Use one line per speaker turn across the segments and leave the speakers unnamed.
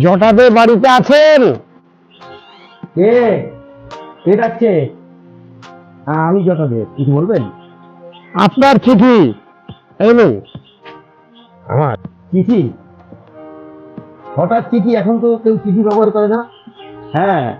জটাদে বাড়িতে আছেন?
কে? কে ডাকছে? আমি জটা দেব কিছু বলবেন?
আপনার চিঠি। এই নিন।
আমার চিঠি? হঠাৎ চিঠি এখন তো কেউ চিঠি ব্যবহার করে না। হ্যাঁ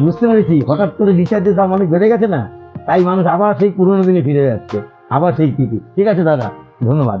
বুঝতে পেরেছি হঠাৎ করে রিচার্জের দাম অনেক বেড়ে গেছে না? তাই মানুষ আবার সেই পুরোনো দিনে ফিরে যাচ্ছে আবার সেই চিঠি। ঠিক আছে দাদা ধন্যবাদ।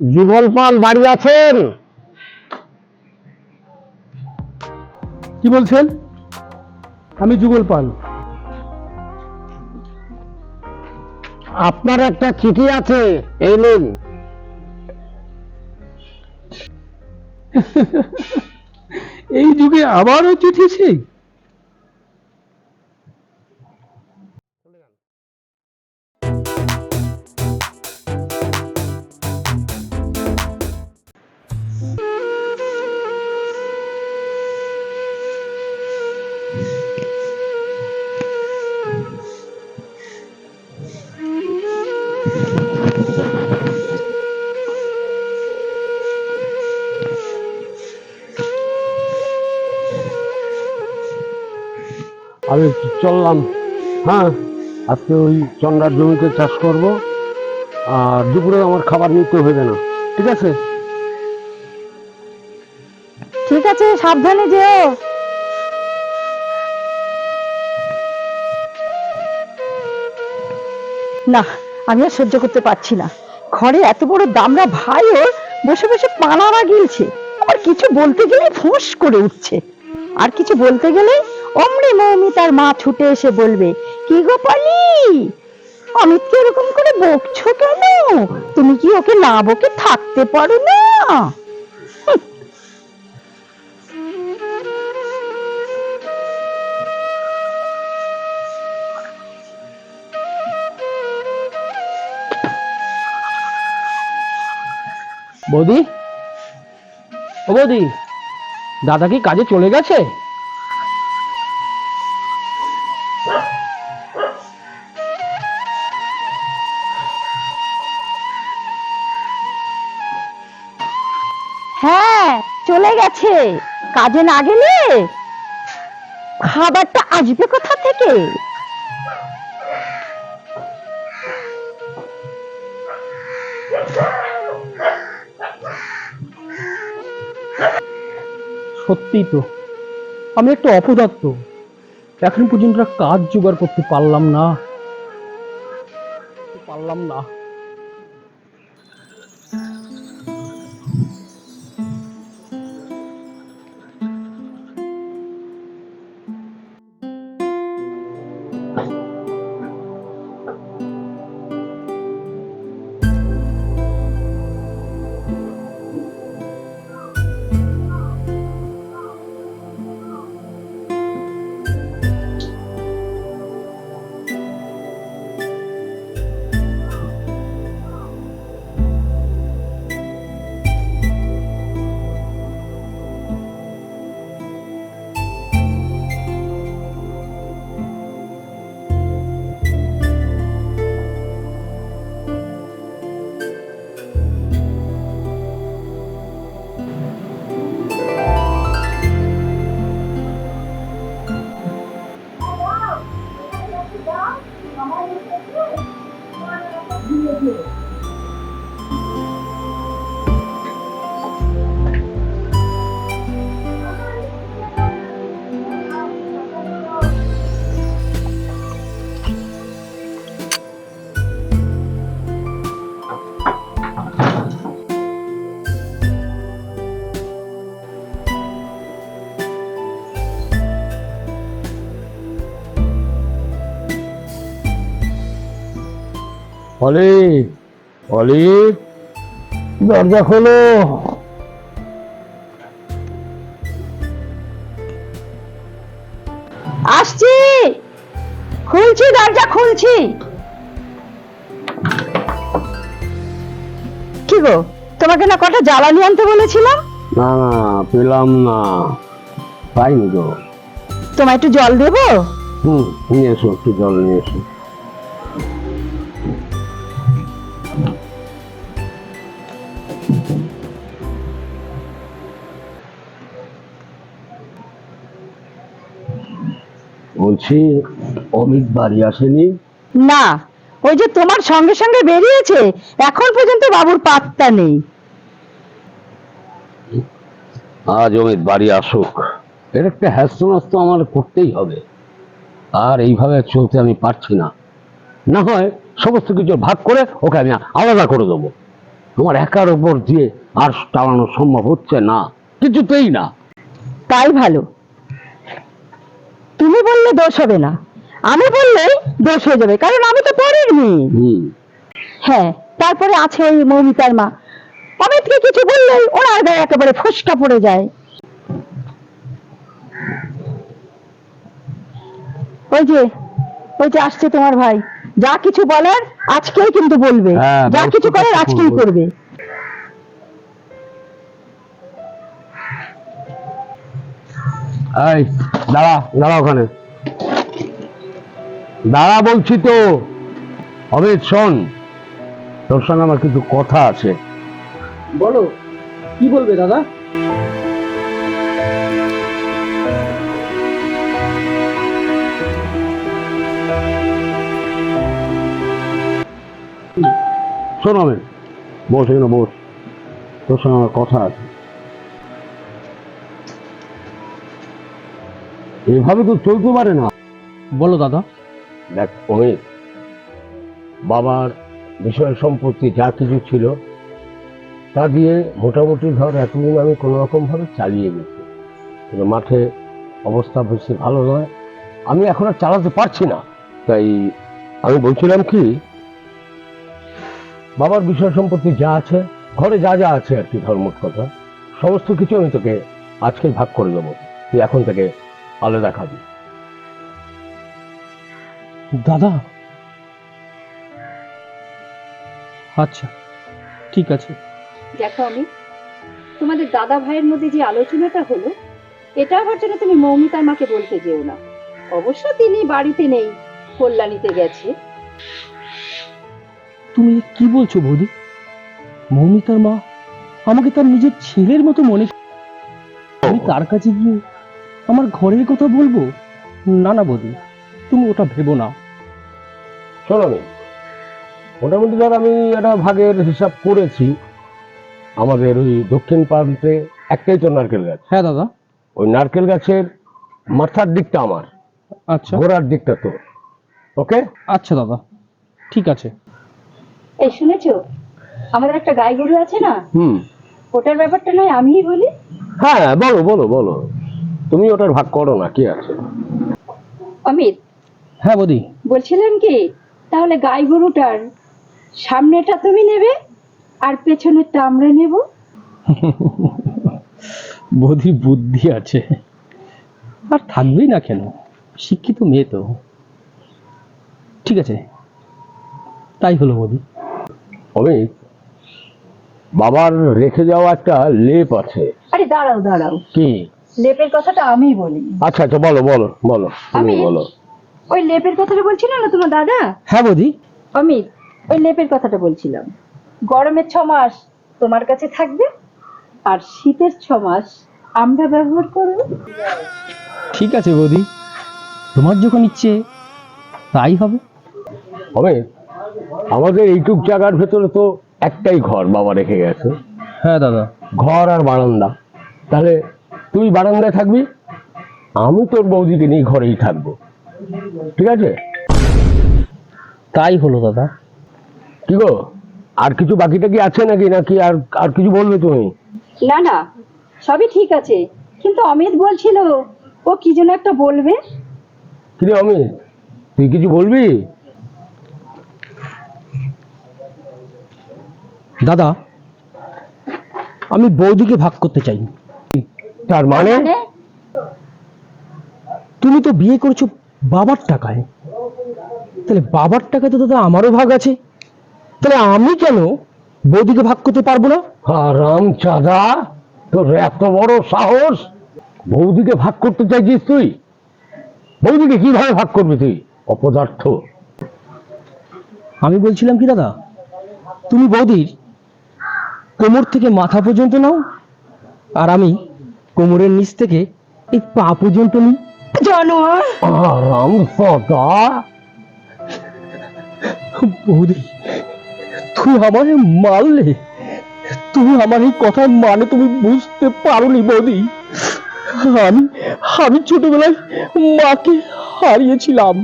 যুগল পাল বাড়ি আছেন
কি বলছেন? আমি যুগল পাল
আপনার একটা চিঠি আছে এই নিন।
এই যুগে আবারও চিঠি সেই?
আমি চললাম। হ্যাঁ আজকে ওই চন্ডার জমিতে চাষ করব। আর দুপুরে আমার খাবার নিতে হবে না। ঠিক আছে?
ঠিক আছে, সাবধানে যেও। না আমি আর সহ্য করতে পারছি না। ঘরে এত বড় দামরা ভাই ওর বসে বসে পানারা গিলছে। আবার কিছু বলতে গেলে ফোঁস করে উঠছে। আর কিছু বলতে গেলে অমনি মৌমি তার মা ছুটে এসে বলবে, কি গো পালি অমিতকে এরকম করে বকছো কেন? তুমি কি ওকে না বকে থাকতে পারো না?
বৌদি? ও বৌদি, দাদা কি কাজে চলে গেছে?
হ্যাঁ চলে গেছে। কাজে না গেলে খাবারটা আসবে কোথা থেকে?
সত্যি তো আমি একটা অপদার্থ। এখন পর্যন্ত কাজ জোগাড় করতে পারলাম না। পারলাম না।
অলিক অলিক দরজা খোলো।
আসছি। খুলছি দরজা খুলছি। কি গো তোমাকে না কটা জ্বালানি আনতে বলেছিলাম?
না না পেলাম না। পাইনি গো।
তোমায় একটু জল দেবো?
হুম নিয়ে এসো একটু জল নিয়ে এসো। বলছি অমিত বাড়ি আসেনি?
না ওই যে তোমার সঙ্গে সঙ্গে বেরিয়েছে এখন পর্যন্ত বাবুর পাত্তা নেই।
আজ অমিত বাড়ি আসুক। এর একটা হ্যাস্ত আমার করতেই হবে। আর এইভাবে চলতে আমি পারছি না। না হয় সমস্ত কিছু ভাগ করে ওকে আমি আলাদা করে দেবো। তোমার একার ওপর দিয়ে আর টানানো সম্ভব হচ্ছে না। কিছুতেই না।
তাই ভালো। তুমি বললে দোষ হবে না। আমি বললেই দোষ হয়ে যাবে কারণ আমি তো পরের মেয়ে। হ্যাঁ তারপরে আছে ওই মৌমিতার মা। অমিতকে কিছু বললেই ওনার গায়ে একেবারে ফসকা পড়ে যায়। ওই যে ওই যে আসছে তোমার ভাই। যা কিছু বলার আজকেই কিন্তু বলবে।
হ্যাঁ,
যা কিছু করার আজকেই
করব। এই দাঁড়া দাঁড়া ওখানে। দাঁড়া বলছি তো। অমিত শোন। তোর সঙ্গে আমার কিছু কথা আছে।
বলো কি বলবে দাদা?
শোন অমিত বস এখানে বস। তোর সঙ্গে আমার কথা আছে। এভাবে তো চলতে পারে না।
বলো দাদা।
দেখ অমিত বাবার বিষয় সম্পত্তি যা কিছু ছিল তা দিয়ে মোটামুটি ধর এতদিন আমি কোনো রকম ভাবে চালিয়ে গেছি। কিন্তু মাঠে অবস্থা বেশি ভালো নয়। আমি এখন আর চালাতে পারছি না। তাই আমি বলছিলাম কি বাবার বিষয় সম্পত্তি যা আছে ঘরে যা যা আছে আর কি ধর্মট কথা সমস্ত কিছু আমি তোকে আজকে ভাগ করে দেবো। তুই এখন থেকে আলাদা খাবি
দাদা? আচ্ছা ঠিক আছে।
দেখো আমি তোমাদের দাদা ভাইয়ের মধ্যে যে আলোচনাটা হলো এটা আবার যেন তুমি মৌমিতার মাকে বলতে যেও না। অবশ্য তিনি বাড়িতে নেই কল্যাণীতে গেছে।
তুমি কি বলছো বৌদি? মৌমিতার মা আমাকে তার নিজের ছেলের মতো মনে। আমি তার কাছে গিয়ে আমার ঘরের কথা বলব? না না বৌদি তুমি ওটা ভেবো না।
শোনো আমি মোটামুটি ধর আমি একটা ভাগের হিসাব করেছি। আমাদের ওই দক্ষিণ প্রান্তে একটাই তো নারকেল গাছ।
হ্যাঁ দাদা।
ওই নারকেল গাছের মাথার দিকটা আমার
আচ্ছা।
ঘোড়ার দিকটা তো ওকে?
আচ্ছা দাদা ঠিক আছে।
এই শুনেছো? আমাদের একটা গাই গরু আছে না?
হুম।
ওটার ব্যাপারটা নয় আমিই বলি।
হ্যাঁ বলো বলো বলো। তুমি ওটার ভাগ করো না কি আছে?
অমিত।
হ্যাঁ বৌদি।
বলছিলেন কি তাহলে গাই গরুটার সামনেটা তুমি নেবে আর পেছনেরটা আমরা নেব?
বৌদি বুদ্ধি আছে। আর থাকবেই না কেন? শিক্ষিত মেয়ে তো। ঠিক আছে। তাই হলো বৌদি।
অমিত বাবার রেখে যাওয়া একটা লেপ আছে।
আরে দাঁড়াও দাঁড়াও।
কি?
লেপের কথাটা আমি বলি।
আচ্ছা আচ্ছা বলো বলো বলো তুমি
আমি?
বলো।
ওই লেপের কথাটা বলছিল না তোমার দাদা?
হ্যাঁ বৌদি।
অমিত ওই লেপের কথাটা বলছিলাম। গরমের ছ মাস তোমার কাছে থাকবে আর শীতের ছ মাস আমরা ব্যবহার করব।
ঠিক আছে বৌদি। তোমার যখন ইচ্ছে তাই হবে।
হবে? আমাদের এইটুক জায়গার ভেতরে তো একটাই ঘর বাবা রেখে গেছে।
হ্যাঁ দাদা।
ঘর আর বারান্দা। তাহলে তুই বারান্দায় থাকবি আমি তোর বৌদিকে নিয়ে ঘরেই থাকব। ঠিক আছে?
তাই হলো দাদা।
কি গো আর কিছু বাকিটা কি আছে নাকি নাকি আর আর কিছু বলবে তুমি?
না না সবই ঠিক আছে কিন্তু অমিত বলছিল ও কি যেন একটা বলবে।
কি রে অমিত তুই কিছু বলবি?
দাদা আমি বৌদিকে ভাগ করতে চাই
তার মানে?
তুমি তো বিয়ে করেছ বাবার টাকায়। তাহলে বাবার টাকায় তো দাদা আমারও ভাগ আছে। তাহলে আমি কেন বৌদিকে ভাগ করতে পারব না?
রাম চাঁদা তোর এত বড় সাহস। বৌদিকে ভাগ করতে চাইছিস তুই? বৌদিকে কীভাবে ভাগ করবি তুই? অপদার্থ।
আমি বলছিলাম কি দাদা তুমি বৌদির কোমর থেকে মাথা পর্যন্ত নাও আর আমি কোমরের নিচ থেকে এই পা পর্যন্ত নি।
জানোয়ার।
রাম চাঁদা
বৌদি তুই আমারে মারলে। তুমি আমার এই কথার মানে তুমি বুঝতে পারোনি বৌদি। আমি আমি ছোটবেলায় মাকে হারিয়েছিলাম।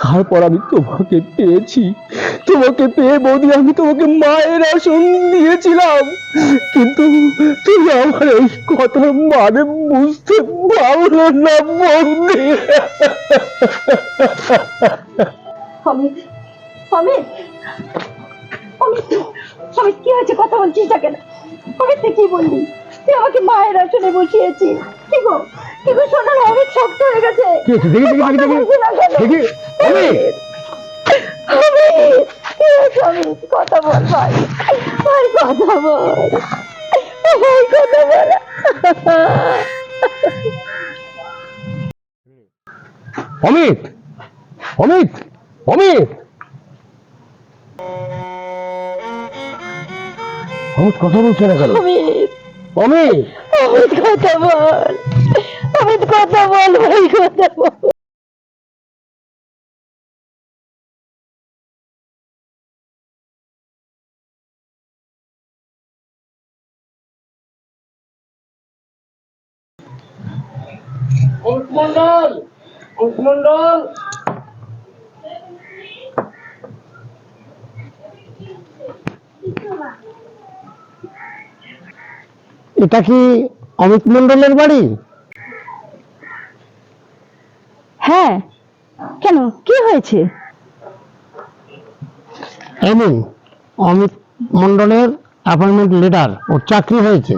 তারপর আমি তোমাকে পেয়েছি। তোমাকে পেয়ে বৌদি, আমি তোমাকে মায়ের আসন দিয়েছিলাম। কিন্তু তুমি আমার এই কথার মানে বুঝতে পারল না, বৌদি।
কি হয়েছে? কথা বলছিস না কেন? অমিত কি বললি? তুই আমাকে মায়ের আসনে বসিয়েছিস। কি গো কি গো শোনো না, অমিত শক্ত হয়ে গেছে।
কি হয়েছে? দেখি দেখি দেখি দেখি।
বলছি না কেন?
দেখি। অমিত,
অমিত কি হয়েছে অমিত কথা বল ভাই। ভাই কথা বল। ভাই কথা বল।
অমিত! অমিত! অমিত! অমিত কথা বলছে না কেন?
অমিত!
অমিত
অমিত কথা বল। অমিত কথা বল ভাই কথা বল।
মন্ডল মন্ডল
এটা কি অমিত মন্ডলের বাড়ি?
হ্যাঁ। কেন? কি হয়েছে?
এই অমিত মন্ডলের অ্যাপয়েন্টমেন্ট লেটার ওর চাকরি হয়েছে।